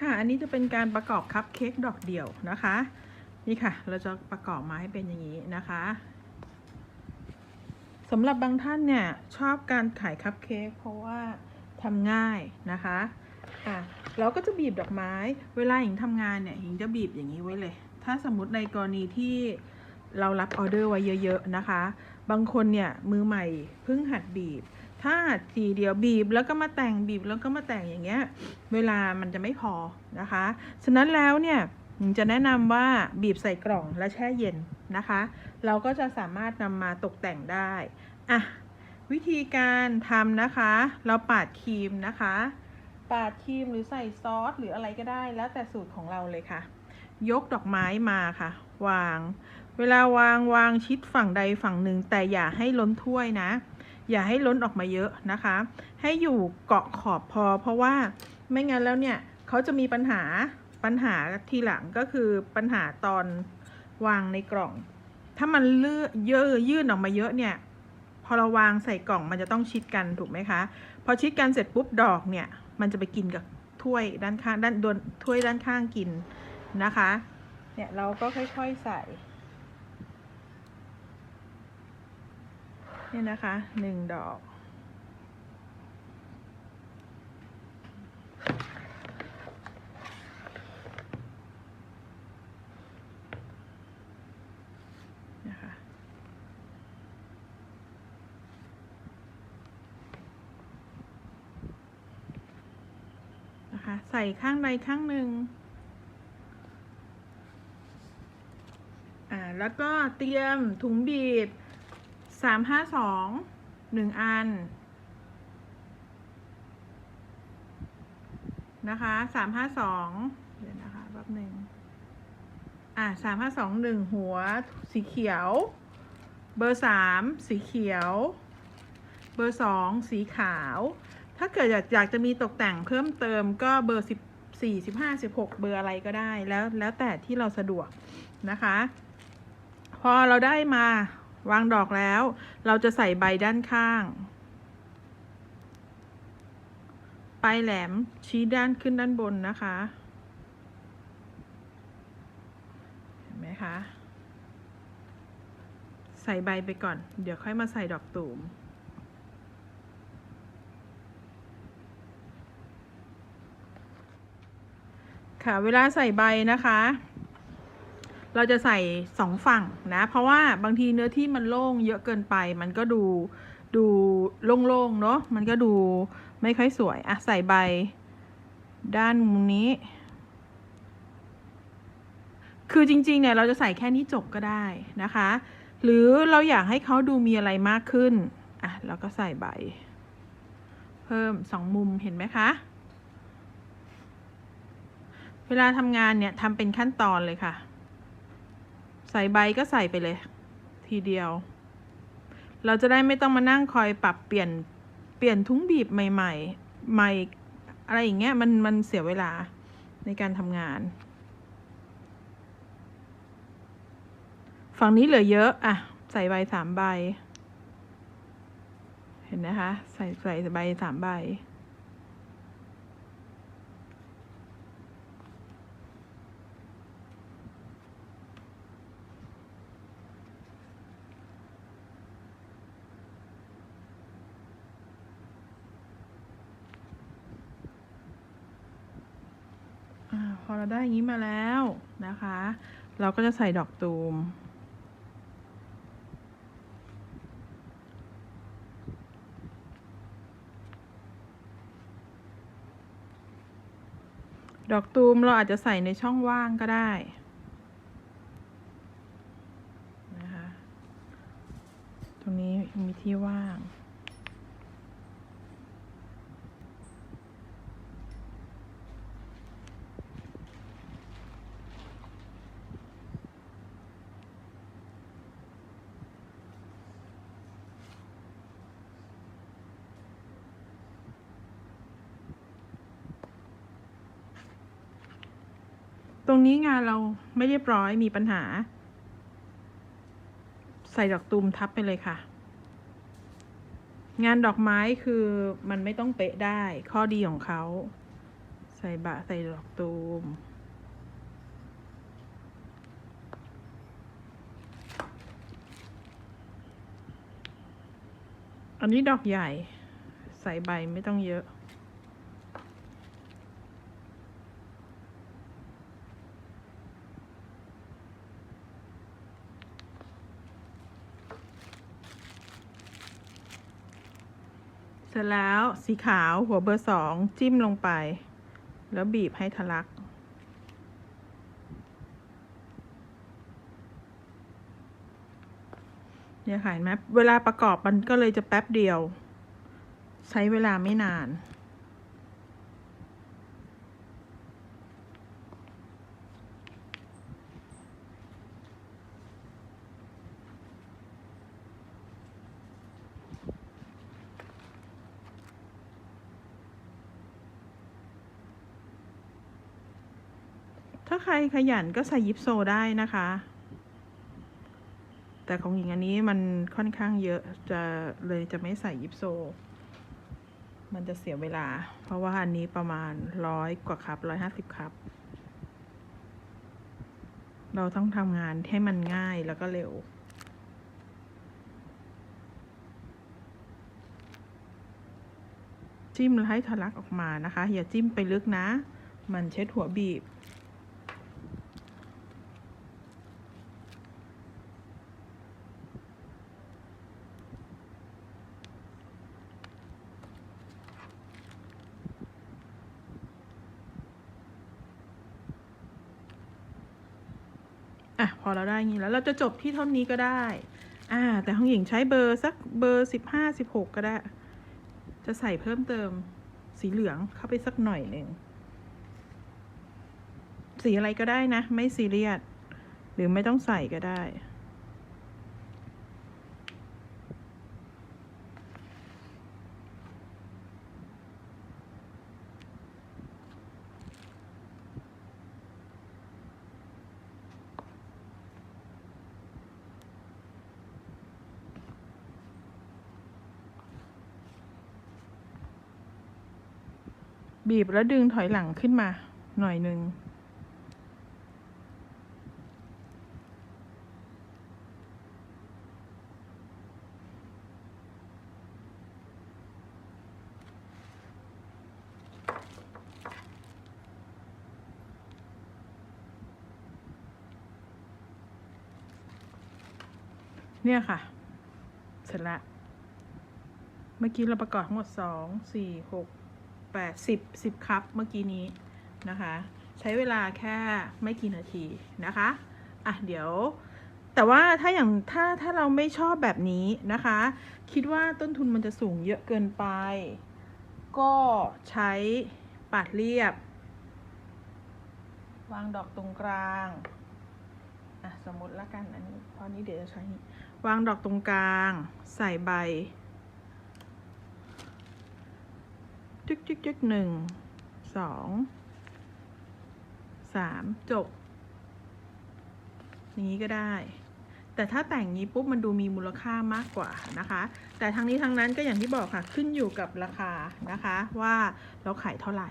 ค่ะ อันนี้จะเป็นการประกอบคัพเค้กดอกเดี่ยวนะคะ นี่ค่ะ เราจะประกอบมาให้เป็นอย่างนี้นะคะสำหรับบางท่านเนี่ยชอบการขายคัพเค้กเพราะว่าทำง่ายนะคะอะเราก็จะบีบดอกไม้ เวลาหญิงทำงานเนี่ยหญิงจะบีบอย่างนี้ไว้เลย ถ้าสมมติในกรณีที่เรารับออเดอร์ไว้เยอะ ๆ นะคะ บางคนเนี่ยมือใหม่เพิ่งหัดบีบ ถ้าหัดทีเดียวบีบแล้วก็มาแต่งบีบแล้วก็มาแต่งอย่างเงี้ย เวลามันจะไม่พอนะคะ ฉะนั้นแล้วเนี่ยจะแนะนำว่าบีบใส่กล่องและแช่เย็นนะคะ เราก็จะสามารถนำมาตกแต่งได้อะวิธีการทำนะคะ เราปาดครีมนะคะ ปาดครีมหรือใส่ซอสหรืออะไรก็ได้แล้วแต่สูตรของเราเลยค่ะ ยกดอกไม้มาค่ะ วาง เวลาวางวางชิดฝั่งใดฝั่งหนึ่งแต่อย่าให้ล้นถ้วยนะ อย่าให้ล้นออกมาเยอะนะคะ ให้อยู่เกาะขอบพอ เพราะว่าไม่งั้นแล้วเนี่ยเขาจะมีปัญหาปัญหาทีหลังก็คือปัญหาตอนวางในกล่อง ถ้ามันเลื่อเยอะยื่นออกมาเยอะเนี่ย พอเราวางใส่กล่องมันจะต้องชิดกันถูกไหมคะ พอชิดกันเสร็จปุ๊บดอกเนี่ย มันจะไปกินกับถ้วยด้านข้างด้านดนถ้วยด้านข้างกินนะคะ เนี่ยเราก็ค่อยๆใส่ นี่นะคะหนึ่งดอก นะคะนะคะ ใส่ข้างใดข้างหนึ่งอ่าแล้วก็เตรียมถุงบีบ สามห้าสองหนึ่งอัน นะคะสามห้าสองเดี๋ยวนะคะแป๊บหนึ่งอะสามห้าสองหนึ่งหัวสีเขียว เบอร์สามสีเขียว เบอร์สองสีขาว ถ้าเกิดอยากอยากจะมีตกแต่งเพิ่มเติมก็เบอร์สิบสี่สิบห้าสิบหกเบอร์อะไรก็ได้แล้วแล้วแต่ที่เราสะดวกนะคะ พอเราได้มา วางดอกแล้ว เราจะใส่ใบด้านข้าง ปลายแหลมชี้ด้านขึ้นด้านบนนะคะ เห็นไหมคะ ใส่ใบไปก่อน เดี๋ยวค่อยมาใส่ดอกตูมค่ะ เวลาใส่ใบนะคะ เราจะใส่สองฝั่งนะ เพราะว่าบางทีเนื้อที่มันโล่งเยอะเกินไป มันก็ดูดูโล่งๆเนาะมันก็ดูไม่ค่อยสวยอะใส่ใบด้านมุมนี้ คือจริงๆเนี่ยเราจะใส่แค่นี้จบก็ได้นะคะ หรือเราอยากให้เขาดูมีอะไรมากขึ้นอะเราก็ใส่ใบ เพิ่มสองมุมเห็นไหมคะ เวลาทำงานเนี่ยทำเป็นขั้นตอนเลยค่ะ ใส่ใบก็ใส่ไปเลย ทีเดียว เราจะได้ไม่ต้องมานั่งคอยปรับเปลี่ยนเปลี่ยนทุ้งบีบใหม่ๆ ใหม่อะไรอย่างเงี้ยมันมันเสียเวลาในการทำงาน ฝั่งนี้เหลือเยอะ อะ ใส่ใบสามใบ เห็นนะคะ ใส่ใส่ใบสามใบ อาพอเราได้อย่างนี้มาแล้วนะคะ เราก็จะใส่ดอกตูม ดอกตูมเราอาจจะใส่ในช่องว่างก็ได้นะคะ ตรงนี้มีที่ว่าง ตรงนี้งานเราไม่เรียบร้อยมีปัญหา ใส่ดอกตูมทับไปเลยค่ะ งานดอกไม้คือมันไม่ต้องเป๊ะได้ ข้อดีของเขา ใส่บะใส่ดอกตูมอันนี้ดอกใหญ่ ใส่ใบไม่ต้องเยอะ ร็จแล้วสีขาวหัวเบอร์สองจิ้มลงไป แล้วบีบให้ทะลัก เนี่ยค่ะเห็นไหมเวลาประกอบมันก็เลยจะแป๊บเดียว ใช้เวลาไม่นาน ถ้าใครขยันก็ใส่ยิปโซได้นะคะ แต่ของหญิงอันนี้มันค่อนข้างเยอะจะเลยจะไม่ใส่ยิปโซ มันจะเสียเวลา เพราะว่าอันนี้ประมาณร้อยกว่าครับร้อยห้าสิบครับ เราต้องทำงานให้มันง่ายแล้วก็เร็วจิ้มแล้วให้ทะลักออกมานะคะ อย่าจิ้มไปลึกนะ มันเช็ดหัวบีบ อะพอเราได้อย่างนี้แล้วเราจะจบที่เท่านี้ก็ได้ อ่า แต่ห้องหญิงใช้เบอร์สักเบอร์สิบห้าสิบหกก็ได้ จะใส่เพิ่มเติมสีเหลืองเข้าไปสักหน่อยหนึ่งสีอะไรก็ได้นะ ไม่ซีเรียสหรือไม่ต้องใส่ก็ได้ บีบแล้วดึงถอยหลังขึ้นมาหน่อยหนึ่งเนี่ยค่ะ เสร็จละ เมื่อกี้เราประกอบทั้งหมดสองสี่หก แปดสิบสิบคัพเมื่อกี้นี้นะคะ ใช้เวลาแค่ไม่กี่นาทีนะคะ อะ เดี๋ยว แต่ว่าถ้าอย่างถ้าถ้าเราไม่ชอบแบบนี้นะคะ คิดว่าต้นทุนมันจะสูงเยอะเกินไป ก็ใช้ปาดเรียบ วางดอกตรงกลางอะสมมติละกันอันนี้เพราะนี้เดี๋ยวจะใช้วางดอกตรงกลาง ใส่ใบ จึกจึกจึกหนึ่งสองสามจบนี้ก็ได้ แต่ถ้าแต่งนี้ปุ๊บมันดูมีมูลค่ามากกว่านะคะ แต่ทั้งนี้ทั้งนั้นก็อย่างที่บอกค่ะขึ้นอยู่กับราคานะคะว่าเราขายเท่าไหร่